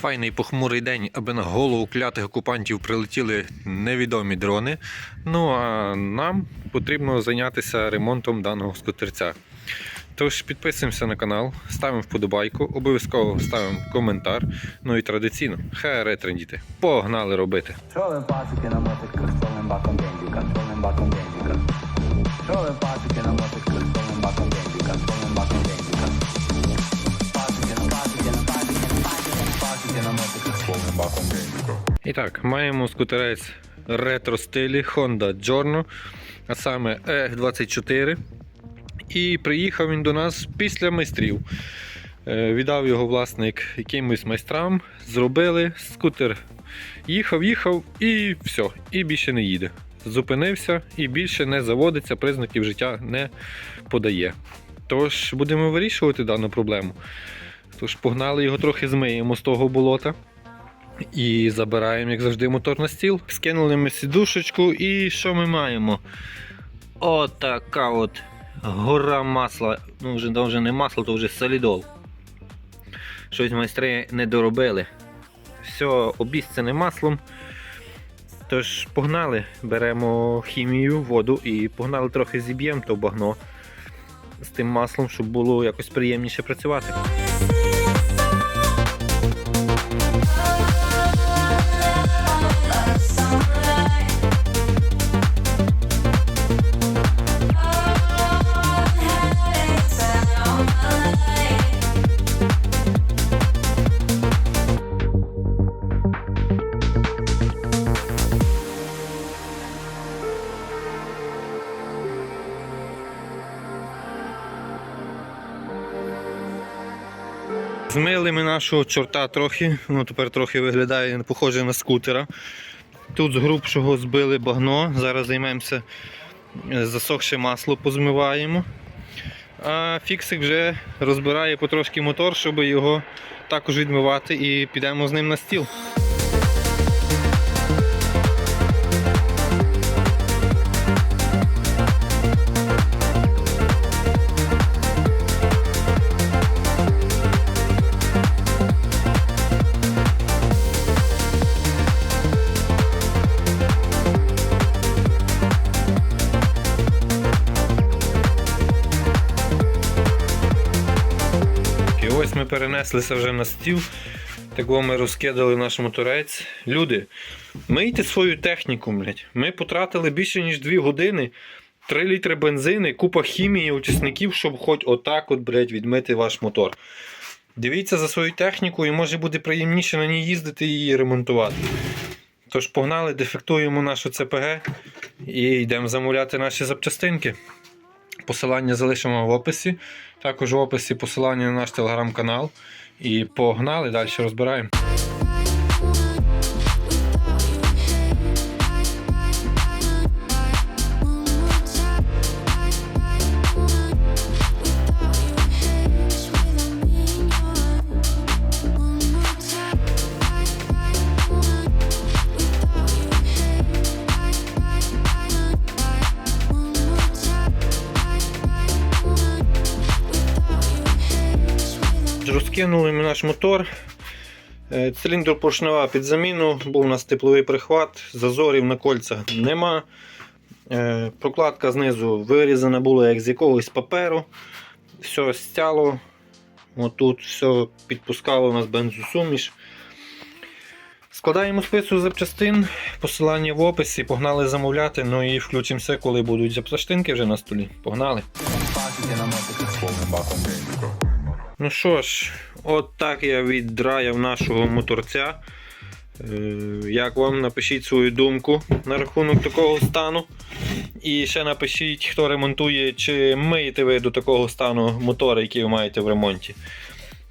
Файний похмурий день, аби на голову клятих окупантів прилетіли невідомі дрони. Ну а нам потрібно зайнятися ремонтом даного скутерця. Тож підписуємося на канал, ставимо вподобайку, обов'язково ставимо коментар. Ну і традиційно, хай ретрендіти. Погнали робити! Trove pazziche na motosiklet, І так, маємо скутерець ретро стилі Honda Giorno, а саме EG24. І приїхав він до нас після майстрів. Е, Віддав його власник якимось майстрам, зробили скутер. Їхав, їхав і все, і більше не їде. Зупинився і більше не заводиться, признаків життя не подає. Тож будемо вирішувати дану проблему. Тож погнали його трохи змиємо з того болота. І забираємо, як завжди, мотор на стіл. Скинули ми сідушечку, і що ми маємо? Отака от гора масла. Ну, вже, вже не масло, то вже солідол. Щось майстри не доробили. Все обіцяне маслом. Тож погнали, беремо хімію, воду і погнали трохи зіб'ємо то багно з тим маслом, щоб було якось приємніше працювати. Змили ми нашого чорта трохи, воно тепер трохи виглядає похоже на скутера. Тут з грубшого збили багно, зараз займемося е, засохше масло, позмиваємо. А фіксик вже розбирає потрошки мотор, щоб його також відмивати і підемо з ним на стіл. Перенеслися вже на стіл. Такого ми розкидали наш моторець. Люди, мийте свою техніку, блядь. Ми потратили більше ніж 2 години, 3 літри бензини, купа хімії, очисників, щоб хоч отак от, блядь, відмити ваш мотор. Дивіться за свою техніку і може буде приємніше на ній їздити і її ремонтувати. Тож погнали, дефектуємо нашу ЦПГ і йдемо замовляти наші запчастинки. Посилання залишимо в описі. Також в описі посилання на наш телеграм-канал. І погнали, далі розбираємо. Розкинули ми наш мотор. Е, Циліндр поршнева під заміну, був у нас тепловий прихват, зазорів на кольцях нема. Е, Прокладка знизу вирізана була як з якогось паперу. Все стяло. Отут все підпускало у нас бензосуміш. Складаємо список запчастин, посилання в описі, погнали замовляти, ну і включимося, коли будуть запчастинки вже на столі. Погнали! Ну що ж, от так я віддраяв нашого моторця. Е, Як вам напишіть свою думку на рахунок такого стану. І ще напишіть, хто ремонтує, чи миєте ви до такого стану мотора, який ви маєте в ремонті.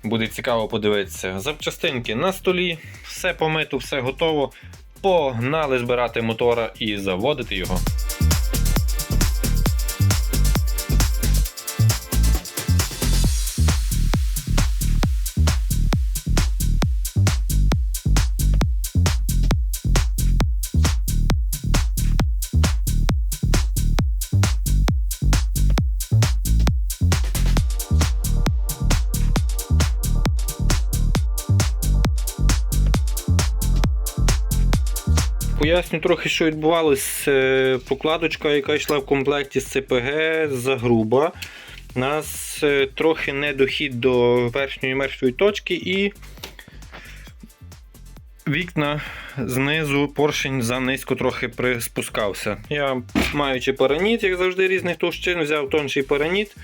Буде цікаво подивитися. Запчастинки на столі, все помито, все готово. Погнали збирати мотора і заводити його. Поясню трохи, що відбувалося. Е, Прокладочка, яка йшла в комплекті з ЦПГ, загруба. У нас е, трохи недохід до верхньої мертвої точки і вікна знизу поршень занизько трохи приспускався. Я, маючи параніт, як завжди, різних товщин, взяв тонший параніт.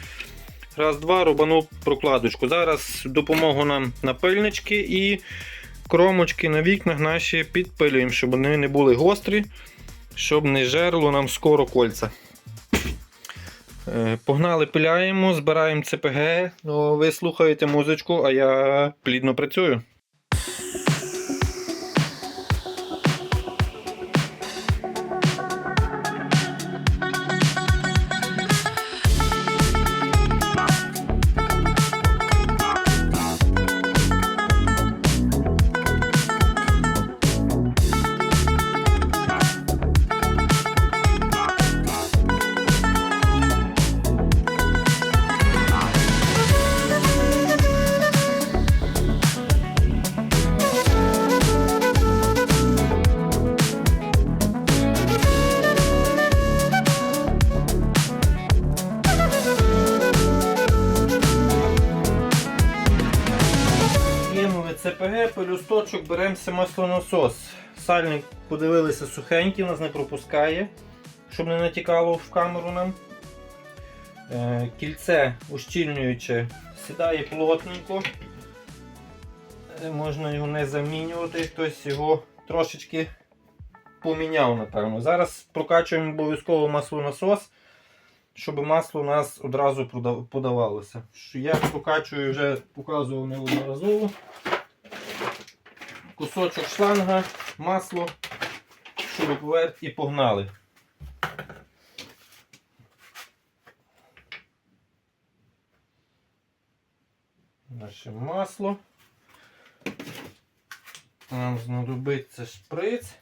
Раз, два, рубанув прокладочку. Зараз допомогу нам напильнички і кромочки на вікнах наші підпилюємо, щоб вони не були гострі, щоб не жерло нам скоро кольця. Е, Погнали, пиляємо, збираємо ЦПГ. Ну, ви слухаєте музичку, а я плідно працюю. Кинули ЦПГ, пелюсточок, беремося маслонасос. Сальник подивилися сухенький, нас не пропускає, щоб не натікало в камеру нам. Е, Кільце ущільнююче сідає плотненько. Е, Можна його не замінювати, хтось його трошечки поміняв, напевно. Зараз прокачуємо обов'язково маслонасос, щоб масло у нас одразу подавалося. Я прокачую вже показував неодноразово. Кусочок шланга, масло, шуруповерт і погнали. Наше масло. Нам знадобиться шприц.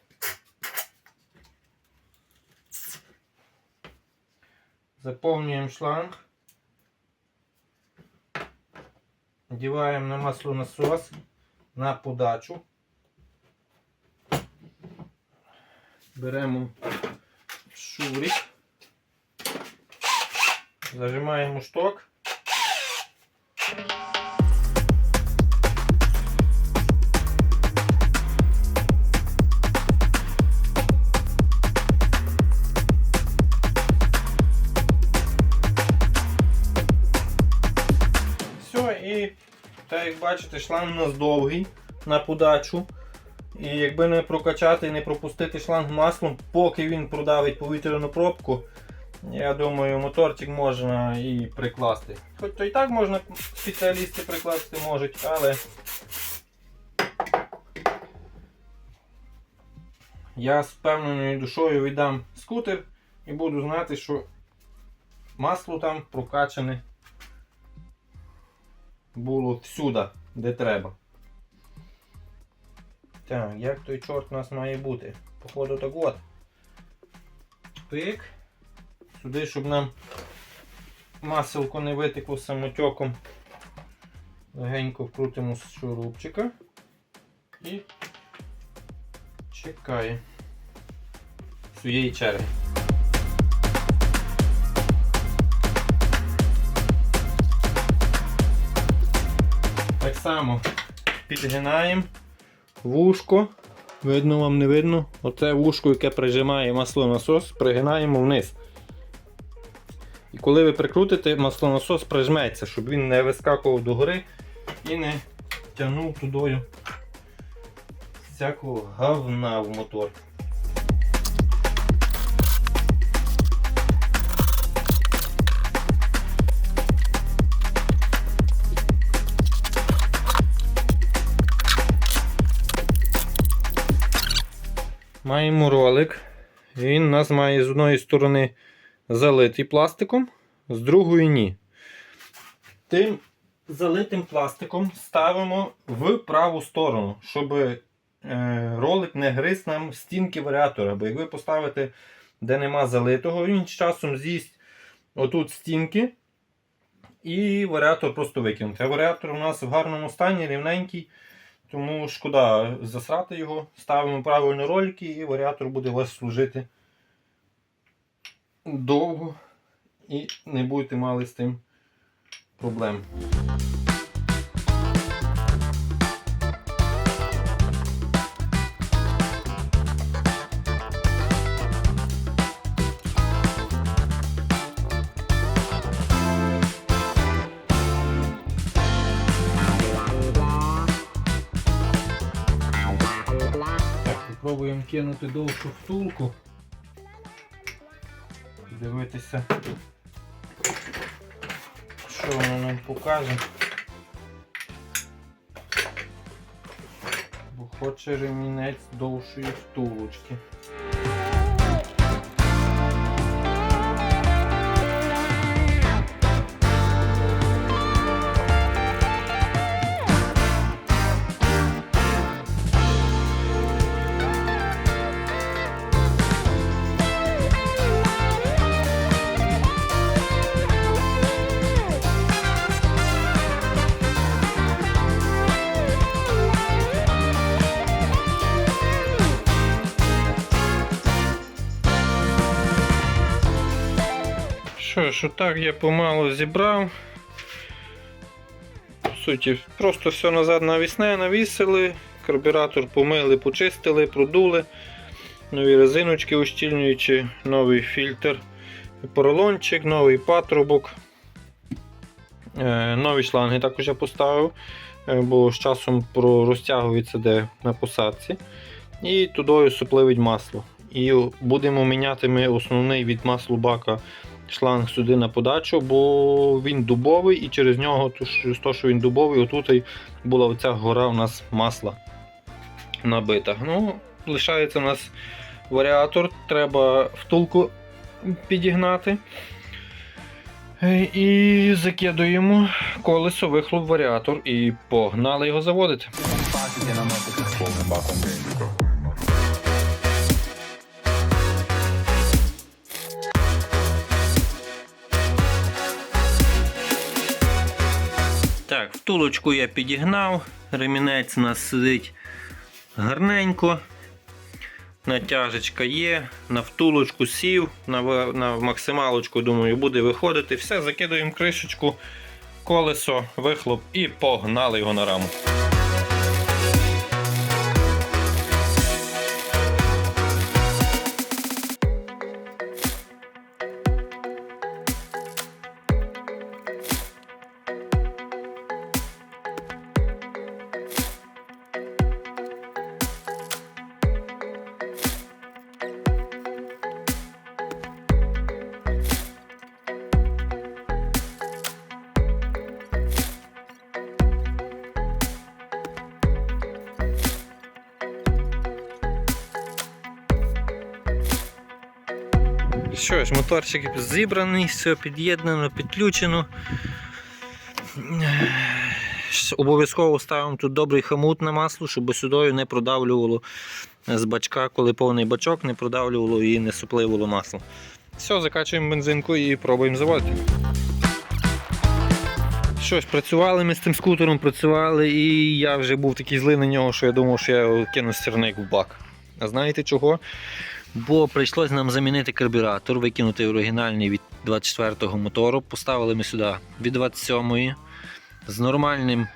Заповнюємо шланг. Одіваємо на маслонасос на подачу. Беремо шурик. Зажимаємо шток. Все, і так як бачите, шланг у нас довгий на подачу. І якби не прокачати і не пропустити шланг маслом, поки він продавить повітряну пробку, я думаю, моторчик можна і прикласти. Хоч то і так можна спеціалісти прикласти можуть, але я з певненою душою віддам скутер і буду знати, що масло там прокачане було всюди, де треба. Так, як той чорт у нас має бути? Походу так от. Пик. Сюди, щоб нам маселко не витекло самотеком. Легенько вкрутимо з шурупчика і чекає своєї черги. Так само підгинаємо вушко. Видно вам не видно. Оце вушко, яке прижимає маслонасос, пригинаємо вниз. І коли ви прикрутите, маслонасос прижметься, щоб він не вискакував догори і не тягнув тудою всякого говна в мотор. Маємо ролик. Він у нас має з одної сторони залитий пластиком, з другої ні. Тим залитим пластиком ставимо в праву сторону, щоб е, ролик не гриз нам стінки варіатора. Бо як ви поставите, де нема залитого, він з часом з'їсть отут стінки. І варіатор просто викинути. А варіатор у нас в гарному стані, рівненький. Тому шкода засрати його, ставимо правильно ролики і варіатор буде у вас служити довго і не будете мали з тим проблем. Так, спробуємо кинути довшу втулку. Дивитися, що воно нам покаже. Бо хоче ремінець довшої втулочки. Ж, отак я помалу зібрав. По суті, просто все назад навісне навісили, карбюратор помили, почистили, продули, нові резиночки ущільнюючі, новий фільтр, поролончик, новий патрубок. Е, Нові шланги також я поставив, е, бо з часом розтягується де на посадці. І тудою супливить масло. І будемо міняти ми основний від маслу бака шланг сюди на подачу, бо він дубовий і через нього, то що- з того, що він дубовий, отут і була оця гора у нас масла набита. Ну, лишається у нас варіатор, треба втулку підігнати. І закидуємо колесо, вихлоп, варіатор і погнали його заводити. Повним баком втулочку я підігнав, ремінець у нас сидить гарненько. Натяжечка є, на втулочку сів, на, на максималочку, думаю, буде виходити. Все, закидуємо кришечку, колесо, вихлоп і погнали його на раму. Що ж, моторчик зібраний, все під'єднано, підключено. Обов'язково ставимо тут добрий хамут на масло, щоб сюди не продавлювало з бачка, коли повний бачок, не продавлювало і не супливало масло. Все, закачуємо бензинку і пробуємо заводити. Що ж, працювали ми з тим скутером, працювали, і я вже був такий злий на нього, що я думав, що я кину сірник в бак. А знаєте чого? Бо прийшлось нам замінити карбюратор, викинути оригінальний від 24-го мотору. Поставили ми сюди від 27-ї з нормальним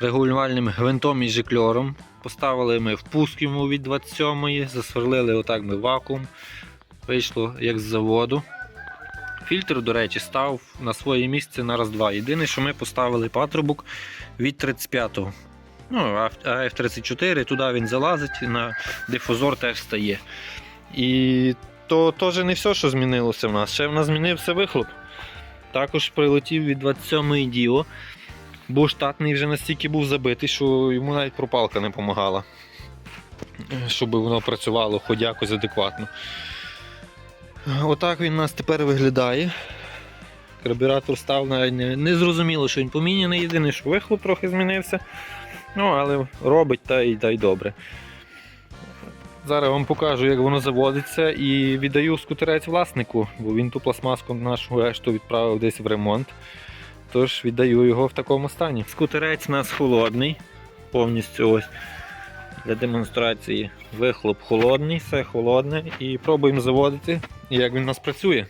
регулювальним гвинтом і жикльором. Поставили ми впуск йому від 27-ї, засверлили отак ми вакуум. Вийшло як з заводу. Фільтр, до речі, став на своє місце на раз-два. Єдине, що ми поставили патрубок від 35-го. Ну, АФ-34, туди він залазить, на дифузор теж стає. І то теж не все, що змінилося в нас. Ще в нас змінився вихлоп. Також прилетів від 27-ї Діо. Бо штатний вже настільки був забитий, що йому навіть пропалка не допомагала. Щоб воно працювало хоч якось адекватно. Отак він у нас тепер виглядає. Карбюратор став навіть не, не зрозуміло, що він поміняний. Єдине, що вихлоп трохи змінився. Ну, але робить та й, та й добре. Зараз вам покажу, як воно заводиться, і віддаю скутерець власнику, бо він ту пластмаску нашу решту відправив десь в ремонт. Тож віддаю його в такому стані. Скутерець у нас холодний. повністю ось для демонстрації. Вихлоп холодний, все холодне. І пробуємо заводити, як він у нас працює.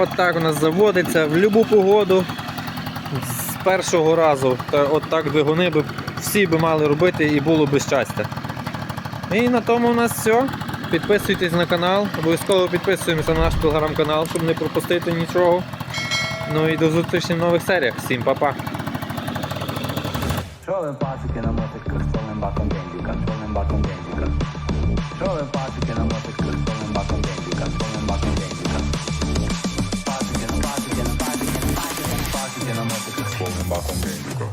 От так у нас заводиться в будь-яку погоду. З першого разу от так двигуни би всі би мали робити і було би щастя. І на тому у нас все. Підписуйтесь на канал, обов'язково підписуємося на наш телеграм-канал, щоб не пропустити нічого. Ну і до зустрічі в нових серіях. Всім па-па! Що ви пасики на мотиках повним баком бензика, з повним баком бензика? Що ви пасики на мотиках Пасики